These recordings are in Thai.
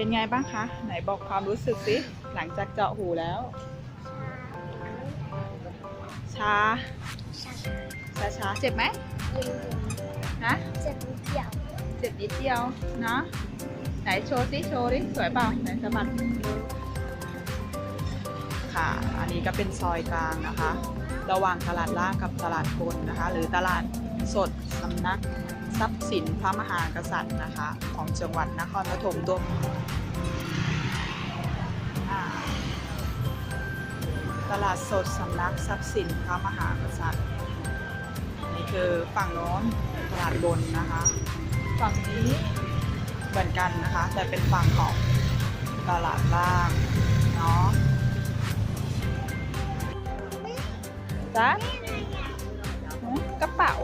เป็นไงบ้างคะ ไหนบอกความรู้สึกสิหลังจากเจาะหูแล้ว ชา ชาชาเจ็บไหมยินนะเจ็บนิดเดียวเจ็บนิดเดียวเนาะไหนโชว์สิโชว์ดิสวยเปล่าไหนสะบัดค่ะ อันนี้ก็เป็นซอยกลางนะคะ ระหว่างตลาดล่างกับตลาดบนนะคะ หรือตลาดสดสำนักทรัพย์สินพระมหากษัตริย์นะคะ ของจังหวัดนครปฐมตัว ตลาดสดสำนักทรัพย์สินพระมหากษัตริย์นี่คือฝั่งโน้นตลาดบนนะคะ ฝั่งนี้เหมือนกันนะคะ แต่เป็นฝั่งของตลาดล่างเนาะจ้ะหือกระเป๋า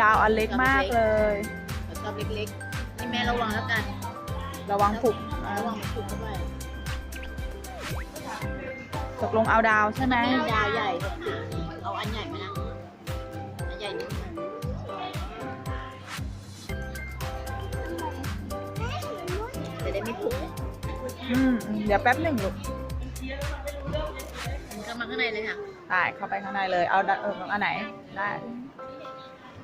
ดาวอันเล็กมากเลยแล้วชอบเล็กๆให้แม่ระวังแล้วกัน ระวังผุกระวังมันถูกเข้าไป ตกลงเอาดาวใช่ไหมแม่ดาวใหญ่เอาอันใหญ่ไหมนะอันใหญ่นิดนึงจะได้ไม่ผุอืมอืมเดี๋ยวแป๊บหนึ่งลูกมันเข้ามาข้างในเลยค่ะได้เข้าไปข้างในเลยเอาดะเอออันไหนได้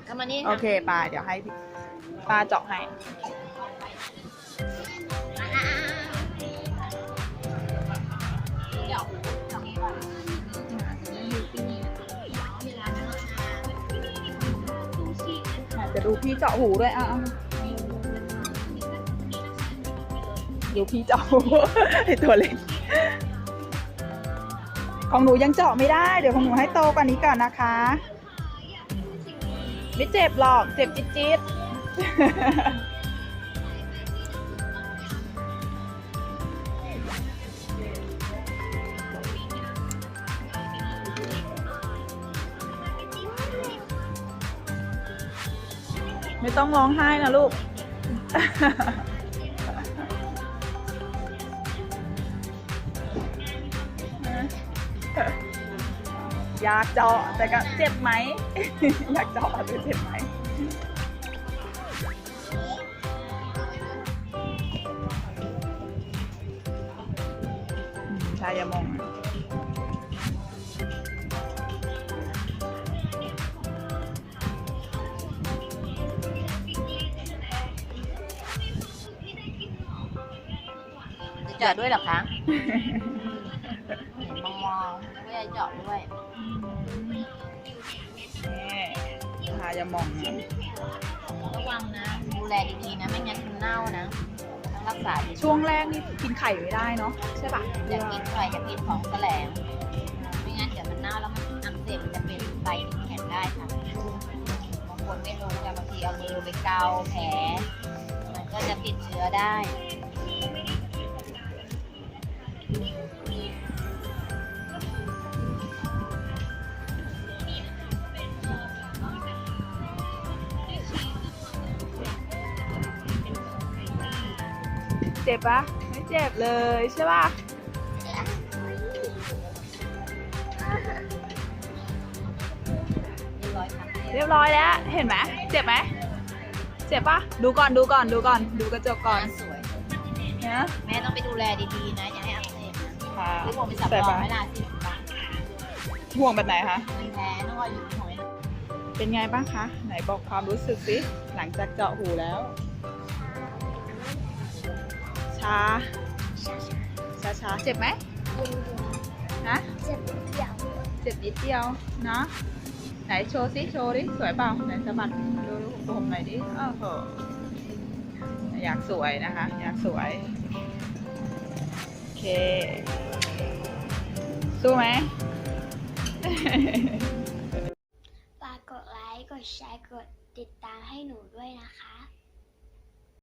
เข้ามานี่โอค่ะเคปาเดี๋ยวให้พี่ปาเจาะให้ จะดูพี่เจาะหูด้วยอะเดี๋ยวพี่เจาะหูไอตัวเล็กของหนูยังเจาะไม่ได้ เดี๋ยวของหนูให้โตกว่านี้ก่อนนะคะ ไม่เจ็บหรอก เจ็บจิ๊ดๆ ไม่ต้องร้องไห้นะลูก อยากเจาะแต่ก็เจ็บไหม อยากเจาะแต่เจ็บไหมชายามอง เจาะด้วยเหรอคะเห็นมองมองๆไม่ได้เจาะด้วยนี่ชายามองระวังนะ ดูแลดีๆนะ ไม่งั้นมันเน่านะต้องรักษาดีช่วงแรกนี่กินไข่ไม่ได้เนาะใช่ปะอย่ากินไข่อย่ากินของแสลง ไม่งั้นเดี๋ยวมันเน่าแล้วมันอักเสบมันจะเป็นใบที่แข็งได้ค่ะบางคนไม่รู้แต่บางทีเอามือไปเกาแผลมันก็จะติดเชื้อได้ เจ็บปะไม่เจ็บเลยใช่ปะเรียบร้อยค่ะเรียบร้อยแล้ว เห็นไหมเจ็บไหมเจ็บปะดูก่อนดูก่อนดูก่อน ดูกระจกก่อนสวยเนี่ยแม่ต้องไปดูแลดีๆนะอย่าให้อักเสบ นะค่ะหรือผมไปสับแต่รองปะเวลาสิบบาทห่วงแบบไหนคะมันแพ้ต้องรออยู่หน่อยเป็นไงบ้างคะ ไหนบอกความรู้สึกสิหลังจากเจาะหูแล้ว ชา ชาชาเจ็บไหมยินนะเจ็บนิดเดียวเจ็บนิดเดียวเนาะไหนโชว์สิโชว์ดิสวยเปล่าไหนสะบัดดูดูผมหน่อยดิอ้าวโหอยากสวยนะคะ อยากสวยโอ เค สู้ไหม ฝากกดไลค์ กดแชร์ กดติดตามให้หนูด้วยนะคะ